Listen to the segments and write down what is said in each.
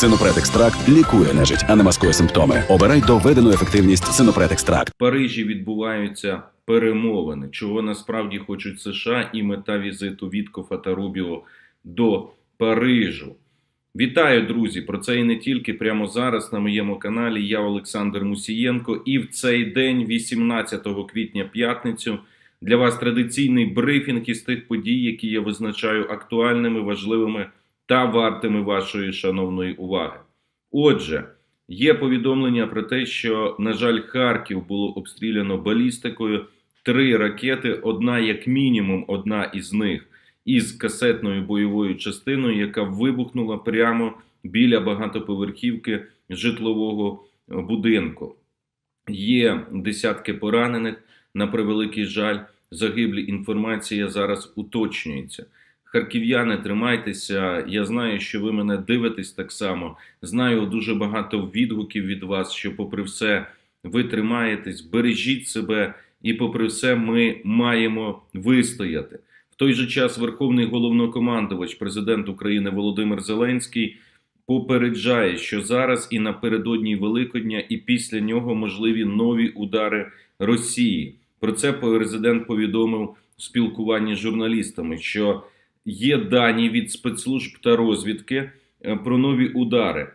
Синопред екстракт лікує нежить, а не маскує симптоми. Обирай доведену ефективність Синопред екстракт. В Парижі відбуваються перемовини, чого насправді хочуть США, і мета візиту Віткофа та Рубіо до Парижу. Вітаю, друзі! Про це і не тільки прямо зараз на моєму каналі. Я Олександр Мусієнко. І в цей день, 18 квітня, п'ятницю, для вас традиційний брифінг із тих подій, які я визначаю актуальними, важливими та вартими вашої шановної уваги. Отже, є повідомлення про те, що, на жаль, Харків було обстріляно балістикою. Три ракети, одна, як мінімум, одна із них із касетною бойовою частиною, яка вибухнула прямо біля багатоповерхівки житлового будинку. Є десятки поранених, на превеликий жаль, загиблі. Інформація зараз уточнюється. Харків'яни, тримайтеся. Я знаю, що ви мене дивитесь так само. Знаю дуже багато відгуків від вас, що, попри все, ви тримаєтесь, бережіть себе, і, попри все, ми маємо вистояти. В той же час Верховний головнокомандувач, президент України Володимир Зеленський, попереджає, що зараз і напередодні Великодня, і після нього можливі нові удари Росії. Про це президент повідомив у спілкуванні з журналістами, що є дані від спецслужб та розвідки е, про нові удари.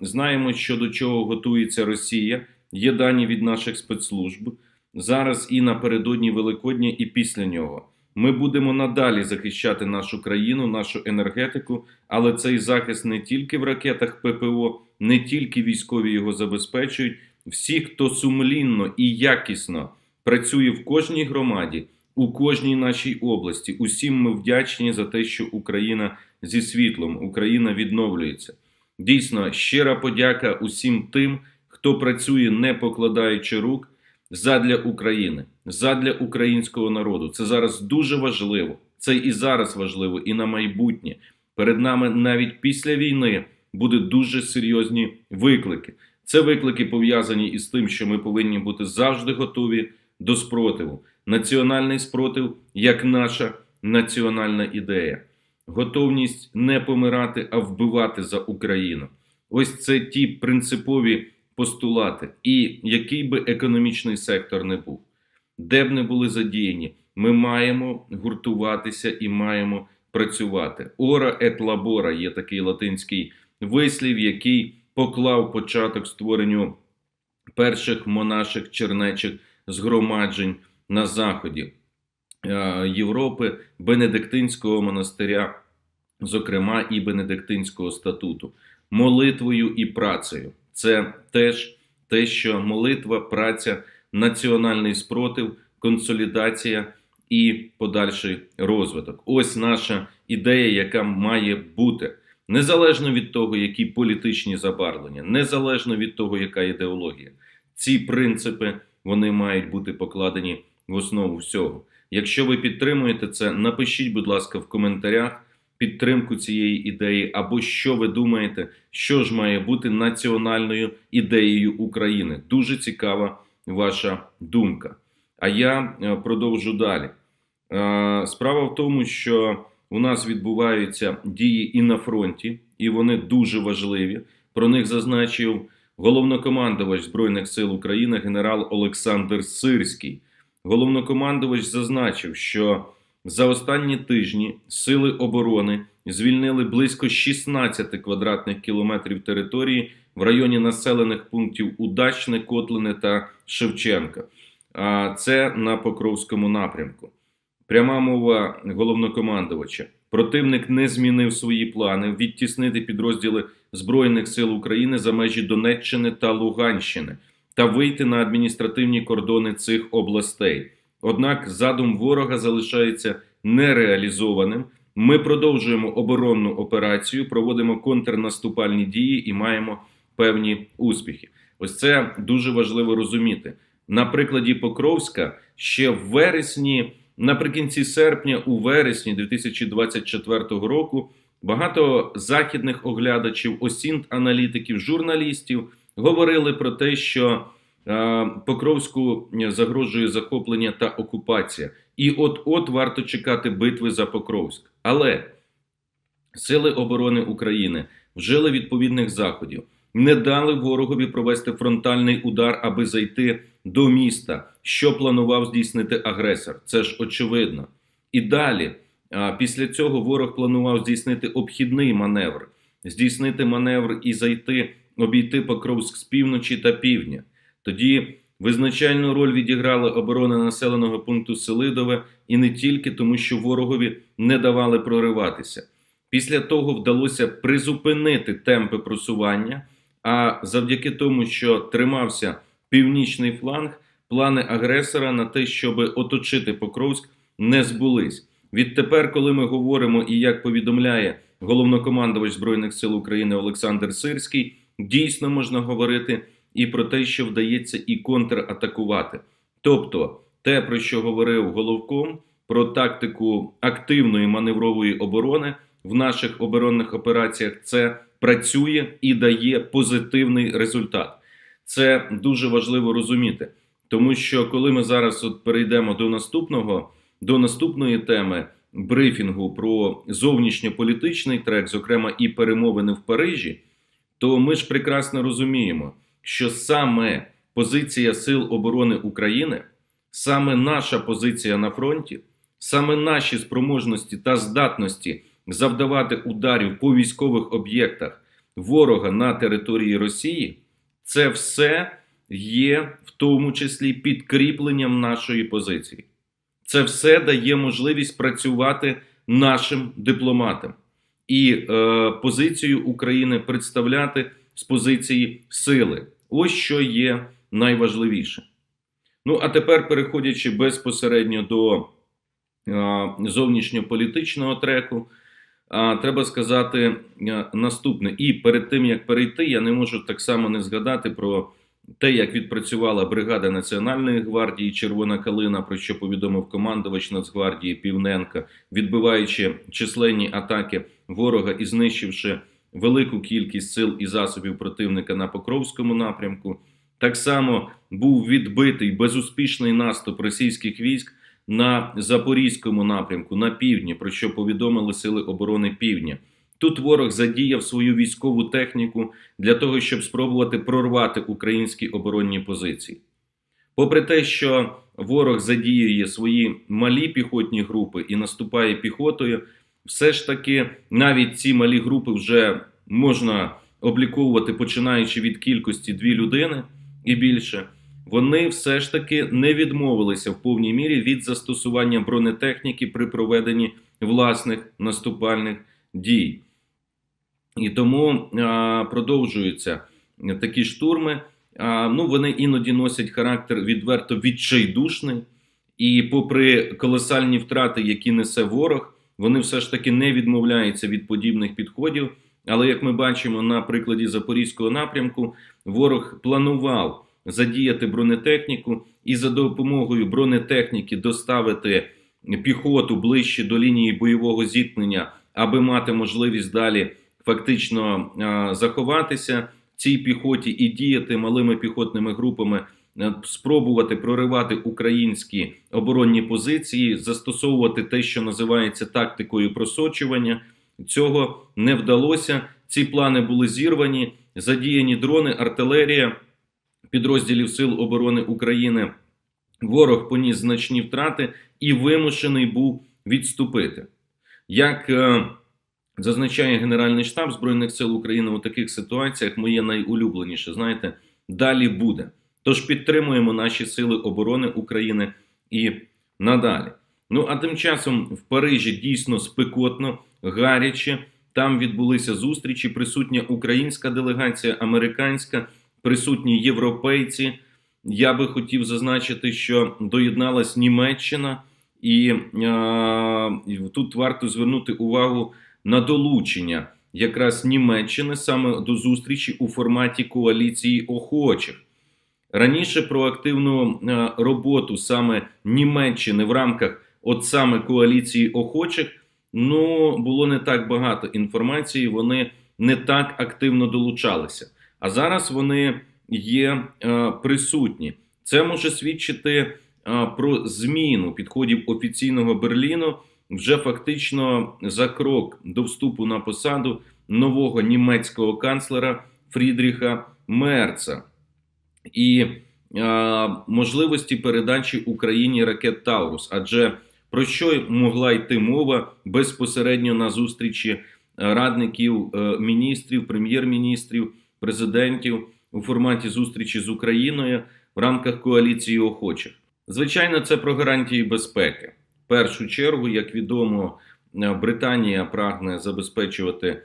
Знаємо, що до чого готується Росія. Є дані від наших спецслужб зараз і напередодні Великодня, і після нього. Ми будемо надалі захищати нашу країну, нашу енергетику, але цей захист не тільки в ракетах ППО, не тільки військові його забезпечують. Всі, хто сумлінно і якісно працює в кожній громаді, у кожній нашій області, усім ми вдячні за те, що Україна зі світлом, Україна відновлюється. Дійсно, щира подяка усім тим, хто працює, не покладаючи рук задля України, задля українського народу. Це зараз дуже важливо. Це і зараз важливо, і на майбутнє. Перед нами навіть після війни будуть дуже серйозні виклики. Це виклики пов'язані із тим, що ми повинні бути завжди готові до спротиву. Національний спротив як наша національна ідея, готовність не помирати, а вбивати за Україну. Ось це ті принципові постулати. І який би економічний сектор не був, де б не були задіяні, ми маємо гуртуватися і маємо працювати. Ора et labora є такий латинський вислів, який поклав початок створенню перших монаших чернечих згромаджень на заході е, Європи, Бенедиктинського монастиря, зокрема і Бенедиктинського статуту, молитвою і працею. Це теж те, що молитва, праця, національний спротив, консолідація і подальший розвиток. Ось наша ідея, яка має бути. Незалежно від того, які політичні забарвлення, незалежно від того, яка ідеологія, ці принципи вони мають бути покладені в основу всього. Якщо ви підтримуєте це, напишіть, будь ласка, в коментарях підтримку цієї ідеї, або що ви думаєте, що ж має бути національною ідеєю України. Дуже цікава ваша думка. А я е, продовжу далі. Е, Справа в тому, що у нас відбуваються дії і на фронті, і вони дуже важливі. Про них зазначив головнокомандувач Збройних сил України генерал Олександр Сирський. Головнокомандувач зазначив, що за останні тижні сили оборони звільнили близько 16 квадратних кілометрів території в районі населених пунктів Удачне, Котлине та Шевченка. А це на Покровському напрямку. Пряма мова головнокомандувача. Противник не змінив свої плани відтіснити підрозділи Збройних сил України за межі Донеччини та Луганщини та вийти на адміністративні кордони цих областей. Однак задум ворога залишається нереалізованим. Ми продовжуємо оборонну операцію, проводимо контрнаступальні дії і маємо певні успіхи. Ось це дуже важливо розуміти. На прикладі Покровська ще в вересні, наприкінці серпня, у вересні 2024 року, багато західних оглядачів, осінт аналітиків, журналістів говорили про те, що е, Покровську загрожує захоплення та окупація. І от-от варто чекати битви за Покровськ. Але Сили оборони України вжили відповідних заходів, не дали ворогові провести фронтальний удар, аби зайти до міста, що планував здійснити агресор. Це ж очевидно. І далі, після цього, ворог планував здійснити обхідний маневр, здійснити маневр і зайти, обійти Покровськ з півночі та півдня. Тоді визначальну роль відіграла оборона населеного пункту Селидове і не тільки тому, що ворогові не давали прориватися. Після того вдалося призупинити темпи просування. А завдяки тому, що тримався північний фланг, плани агресора на те, щоб оточити Покровськ, не збулись. Відтепер, коли ми говоримо і як повідомляє головнокомандувач Збройних сил України Олександр Сирський, дійсно можна говорити і про те, що вдається і контратакувати. Тобто, те, про що говорив головком, про тактику активної маневрової оборони в наших оборонних операціях, це працює і дає позитивний результат. Це дуже важливо розуміти, тому що коли ми зараз от перейдемо до наступного, до наступної теми брифінгу про зовнішньополітичний трек, зокрема і перемовини в Парижі, то ми ж прекрасно розуміємо, що саме позиція Сил оборони України, саме наша позиція на фронті, саме наші спроможності та здатності завдавати ударів по військових об'єктах ворога на території Росії, це все є в тому числі підкріпленням нашої позиції. Це все дає можливість працювати нашим дипломатам і е, позицію України представляти з позиції сили. Ось що є найважливіше. Ну а тепер, переходячи безпосередньо до е, зовнішньополітичного треку, а, треба сказати е, наступне. І перед тим як перейти, я не можу так само не згадати про те, як відпрацювала бригада Національної гвардії Червона калина, про що повідомив командувач Нацгвардії Півненка, відбиваючи численні атаки ворога і знищивши велику кількість сил і засобів противника на Покровському напрямку. Так само був відбитий безуспішний наступ російських військ на Запорізькому напрямку на півдні, про що повідомили Сили оборони Півдня. Тут ворог задіяв свою військову техніку для того, щоб спробувати прорвати українські оборонні позиції. Попри те, що ворог задіює свої малі піхотні групи і наступає піхотою, все ж таки навіть ці малі групи вже можна обліковувати починаючи від кількості дві людини і більше. Вони все ж таки не відмовилися в повній мірі від застосування бронетехніки при проведенні власних наступальних дій. І тому а, продовжуються такі штурми. А, ну, вони іноді носять характер відверто відчайдушний. І, попри колосальні втрати, які несе ворог, вони все ж таки не відмовляються від подібних підходів. Але як ми бачимо на прикладі Запорізького напрямку, ворог планував задіяти бронетехніку і за допомогою бронетехніки доставити піхоту ближче до лінії бойового зіткнення, аби мати можливість далі фактично заховатися цій піхоті і діяти малими піхотними групами, спробувати проривати українські оборонні позиції, застосовувати те, що називається тактикою просочування. Цього не вдалося. Ці плани були зірвані, задіяні дрони, артилерія підрозділів Сил оборони України. Ворог поніс значні втрати і вимушений був відступити. Як е, зазначає Генеральний штаб Збройних сил України у таких ситуаціях, моє найулюбленіше, знаєте, далі буде. Тож підтримуємо наші сили оборони України і надалі. Ну а тим часом в Парижі дійсно спекотно, гаряче. Там відбулися зустрічі. Присутня українська делегація, американська, присутні європейці. Я би хотів зазначити, що доєдналась Німеччина, і, і тут варто звернути увагу на долучення якраз Німеччини саме до зустрічі у форматі коаліції охочих. Раніше про активну роботу саме Німеччини в рамках от саме коаліції охочих ну було не так багато інформації. Вони не так активно долучалися. А зараз вони є е, присутні. Це може свідчити е, про зміну підходів офіційного Берліну вже фактично за крок до вступу на посаду нового німецького канцлера Фрідріха Мерца і е, можливості передачі Україні ракет Таурус. Адже про що могла йти мова безпосередньо на зустрічі е, радників е, міністрів, прем'єр-міністрів, президентів у форматі зустрічі з Україною в рамках коаліції охочих? Звичайно, це про гарантії безпеки. В першу чергу, як відомо, е, Британія прагне забезпечувати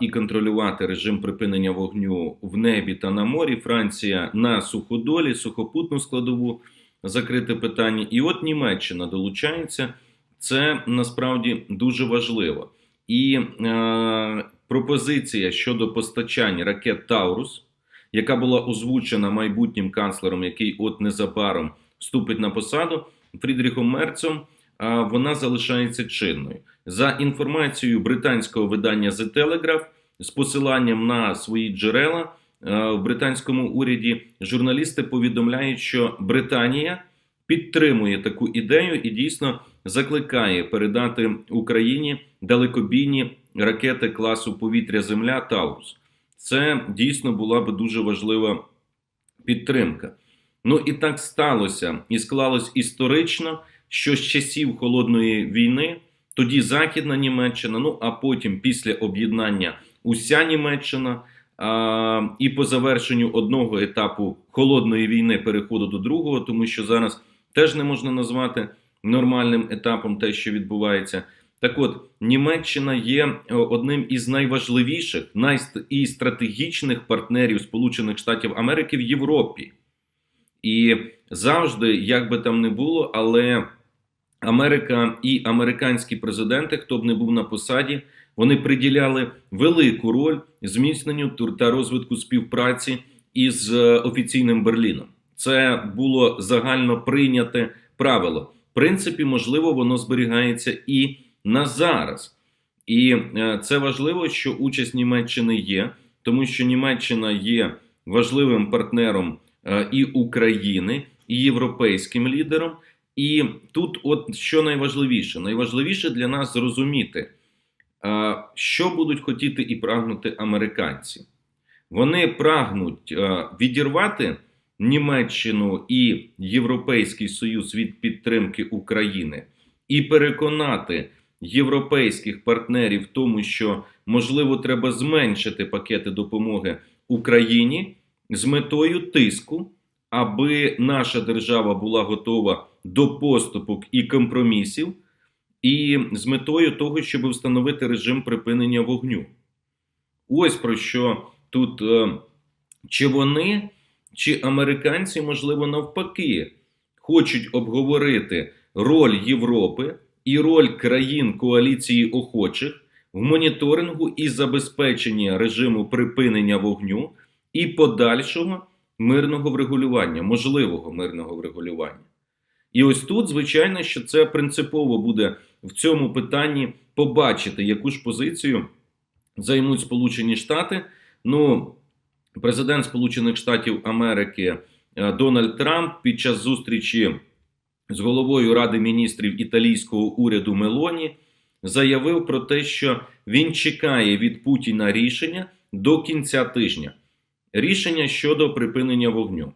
і контролювати режим припинення вогню в небі та на морі. Франція на суходолі, сухопутну складову закрите питання. І от Німеччина долучається. Це насправді дуже важливо. І е, пропозиція щодо постачання ракет Таурус, яка була озвучена майбутнім канцлером, який от незабаром вступить на посаду Фрідріхом Мерцем, а, вона залишається чинною. За інформацією британського видання The Telegraph, з посиланням на свої джерела е, в британському уряді, журналісти повідомляють, що Британія підтримує таку ідею і дійсно закликає передати Україні далекобійні ракети класу повітря-Земля Таурус. Це дійсно була би дуже важлива підтримка. Ну і так сталося, і склалось історично, що з часів холодної війни тоді Західна Німеччина, ну а потім після об'єднання уся Німеччина. А, і по завершенню одного етапу холодної війни переходу до другого, тому що зараз теж не можна назвати нормальним етапом те, що відбувається. Так от, Німеччина є е, одним із найважливіших найст- і стратегічних партнерів Сполучених Штатів Америки в Європі. І завжди, як би там не було, але Америка і американські президенти, хто б не був на посаді, вони приділяли велику роль зміцненню та розвитку співпраці із е, офіційним Берліном. Це було загально прийняте правило. В принципі, можливо, воно зберігається і на зараз. І е, це важливо, що участь Німеччини є, тому що Німеччина є важливим партнером е, і України, і європейським лідером. І тут, от що найважливіше, найважливіше для нас зрозуміти, що будуть хотіти і прагнути американці. Вони прагнуть відірвати Німеччину і Європейський Союз від підтримки України і переконати європейських партнерів в тому, що можливо треба зменшити пакети допомоги Україні з метою тиску, аби наша держава була готова до поступок і компромісів, і з метою того, щоб встановити режим припинення вогню. Ось про що тут е, чи вони, чи американці, можливо, навпаки, хочуть обговорити роль Європи і роль країн коаліції охочих в моніторингу і забезпеченні режиму припинення вогню і подальшого мирного врегулювання, можливого мирного врегулювання. І ось тут, звичайно, що це принципово буде в цьому питанні побачити, яку ж позицію займуть Сполучені Штати. Ну, президент Сполучених Штатів Америки е, Дональд Трамп під час зустрічі з головою Ради міністрів італійського уряду Мелоні заявив про те, що він чекає від Путіна рішення до кінця тижня. Рішення щодо припинення вогню.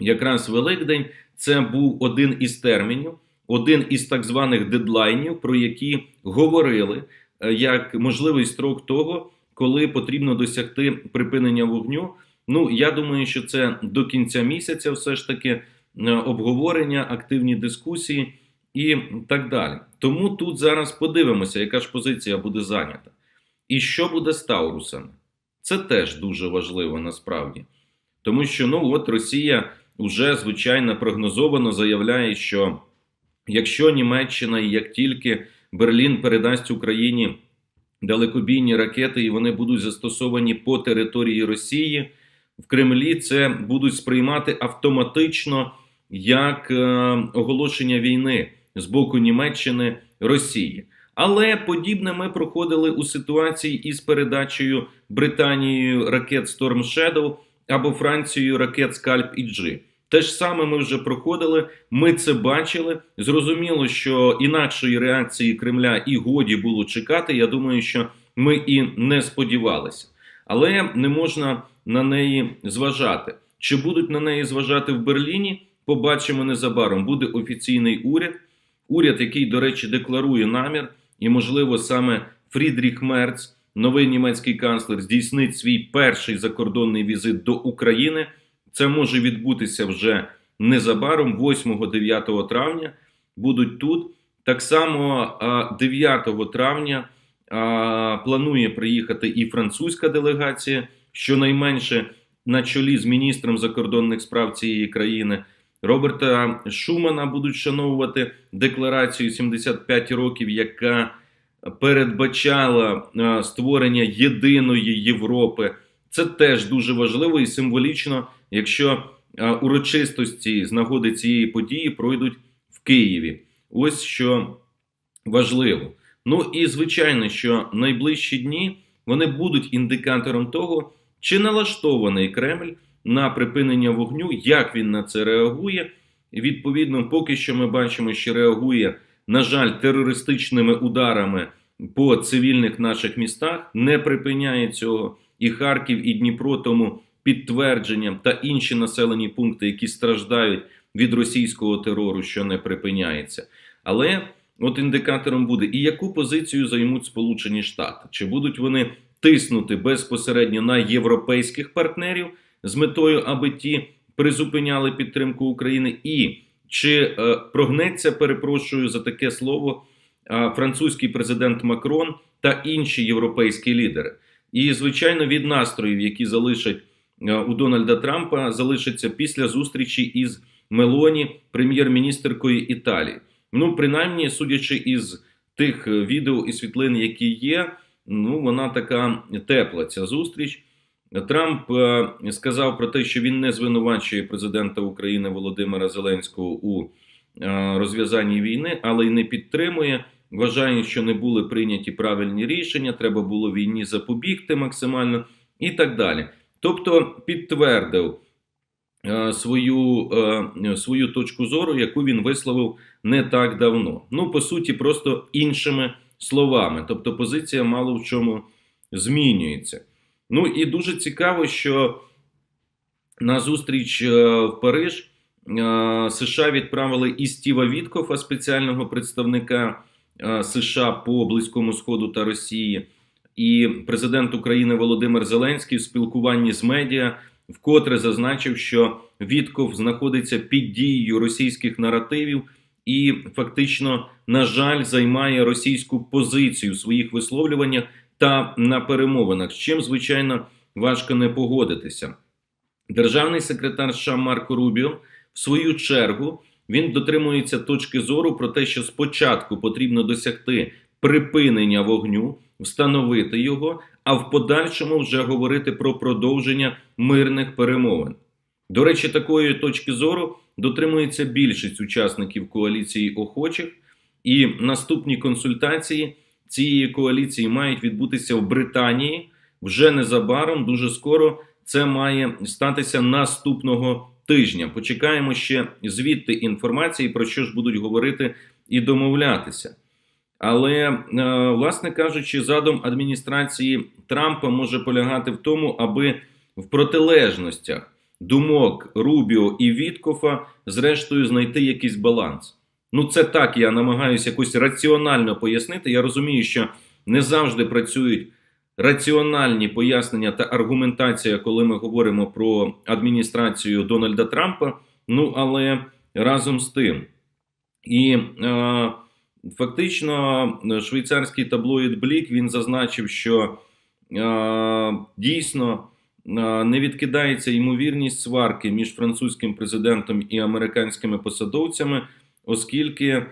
Якраз Великдень це був один із термінів, один із так званих дедлайнів, про які говорили е, як можливий строк того, коли потрібно досягти припинення вогню. Ну, я думаю, що це до кінця місяця, все ж таки, е, обговорення, активні дискусії і так далі. Тому тут зараз подивимося, яка ж позиція буде зайнята. І що буде з Таурусами? Це теж дуже важливо насправді. Тому що ну от Росія вже звичайно прогнозовано заявляє, що якщо Німеччина і як тільки Берлін передасть Україні далекобійні ракети, і вони будуть застосовані по території Росії, в Кремлі це будуть сприймати автоматично як е, оголошення війни з боку Німеччини Росії. Але подібне ми проходили у ситуації із передачею Британією ракет Storm Shadow або Францією ракет Scalp і G. Те ж саме ми вже проходили, ми це бачили. Зрозуміло, що інакшої реакції Кремля і годі було чекати. Я думаю, що ми і не сподівалися. Але не можна на неї зважати. Чи будуть на неї зважати в Берліні? Побачимо незабаром. Буде офіційний уряд, уряд, який, до речі, декларує намір, і, можливо, саме Фрідріх Мерц, новий німецький канцлер, здійснить свій перший закордонний візит до України. Це може відбутися вже незабаром, 8-9 травня. Будуть тут. Так само 9 травня планує приїхати і французька делегація, щонайменше на чолі з міністром закордонних справ цієї країни. Роберта Шумана будуть вшановувати декларацію 75 років, яка передбачала створення єдиної Європи. Це теж дуже важливо і символічно, якщо е, урочистості з нагоди цієї події пройдуть в Києві. Ось що важливо. Ну і звичайно, що найближчі дні вони будуть індикатором того, чи налаштований Кремль на припинення вогню, як він на це реагує. Відповідно, поки що ми бачимо, що реагує, на жаль, терористичними ударами по цивільних наших містах, не припиняє цього. І Харків, і Дніпро тому підтвердженням та інші населені пункти, які страждають від російського терору, що не припиняється. Але от індикатором буде і яку позицію займуть Сполучені Штати, чи будуть вони тиснути безпосередньо на європейських партнерів з метою, аби ті призупиняли підтримку України, і чи е, прогнеться, перепрошую за таке слово, е, французький президент Макрон та інші європейські лідери. І, звичайно, від настроїв, які залишать у Дональда Трампа, залишаться після зустрічі із Мелоні, прем'єр-міністеркою Італії. Ну, принаймні, судячи із тих е, відео і світлин, які є, ну вона така тепла. Ця зустріч. Трамп е, сказав про те, що він не звинувачує президента України Володимира Зеленського у е, розв'язанні війни, але й не підтримує. Вважає, що не були прийняті правильні рішення, треба було війні запобігти максимально і так далі. Тобто підтвердив е, свою, е, свою точку зору, яку він висловив не так давно. Ну, по суті, просто іншими словами. Тобто, позиція мало в чому змінюється. Ну і дуже цікаво, що на зустріч е, в Париж США відправили і Стіва Віткофа, спеціального представника США по Близькому Сходу та Росії, і президент України Володимир Зеленський в спілкуванні з медіа вкотре зазначив, що Вітков знаходиться під дією російських наративів і фактично, на жаль, займає російську позицію в своїх висловлюваннях та на перемовинах, з чим, звичайно, важко не погодитися. Державний секретар США Марко Рубіо, в свою чергу, він дотримується точки зору про те, що спочатку потрібно досягти припинення вогню, встановити його, а в подальшому вже говорити про продовження мирних перемовин. До речі, такої точки зору дотримується більшість учасників коаліції охочих, і наступні консультації цієї коаліції мають відбутися в Британії вже незабаром. Дуже скоро це має статися наступного тижня. Почекаємо ще звідти інформації, про що ж будуть говорити і домовлятися. Але, е, власне кажучи, задум адміністрації Трампа може полягати в тому, аби в протилежностях думок Рубіо і Віткофа, зрештою, знайти якийсь баланс. Ну, це так, я намагаюся якось раціонально пояснити. Я розумію, що не завжди працюють раціональні пояснення та аргументація, коли ми говоримо про адміністрацію Дональда Трампа. Ну, але разом з тим. І е, фактично швейцарський таблоїд Блік він зазначив, що е, дійсно е, не відкидається ймовірність сварки між французьким президентом і американськими посадовцями оскільки е,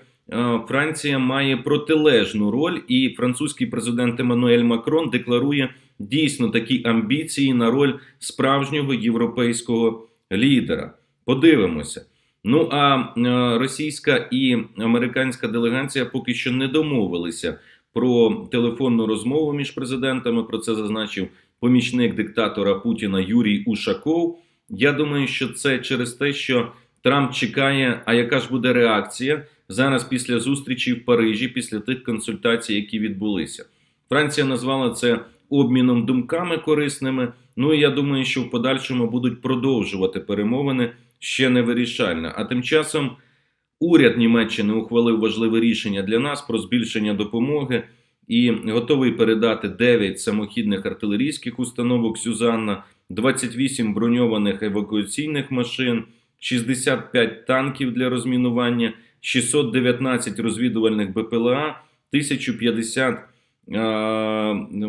Франція має протилежну роль, і французький президент Еммануель Макрон декларує дійсно такі амбіції на роль справжнього європейського лідера. Подивимося. Ну а е, російська і американська делегація поки що не домовилися про телефонну розмову між президентами. Про це зазначив помічник диктатора Путіна Юрій Ушаков. Я думаю, що це через те, що Трамп чекає, а яка ж буде реакція зараз після зустрічі в Парижі, після тих консультацій, які відбулися. Франція назвала це обміном думками корисними. Ну і я думаю, що в подальшому будуть продовжувати перемовини ще не вирішальна. А тим часом уряд Німеччини ухвалив важливе рішення для нас про збільшення допомоги і готовий передати 9 самохідних артилерійських установок Сюзанна, 28 броньованих евакуаційних машин, 65 танків для розмінування, 619 розвідувальних БПЛА, 1050 е,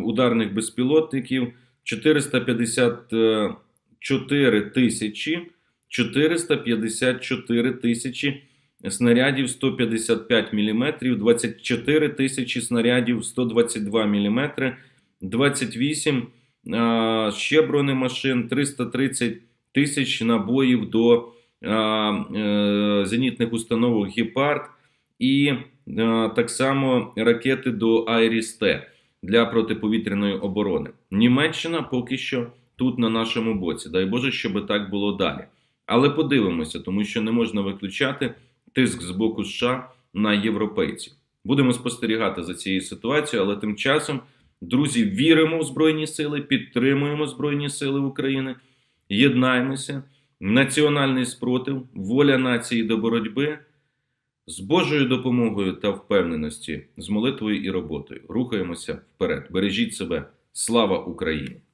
ударних безпілотників, 454 тисячі 454 тисячі снарядів 155 мм, 24 тисячі снарядів 122 мм, 28 а, ще бронемашин, 330 тисяч набоїв до е, зенітних установок Гепард і так само ракети до Айріс-Т для протиповітряної оборони. Німеччина поки що тут на нашому боці. Дай Боже, щоб так було далі. Але подивимося, тому що не можна виключати тиск з боку США на європейців. Будемо спостерігати за цією ситуацією, але тим часом, друзі, віримо в Збройні Сили, підтримуємо Збройні Сили України, єднаємося, національний спротив, воля нації до боротьби. З Божою допомогою та впевненості, з молитвою і роботою рухаємося вперед. Бережіть себе. Слава Україні!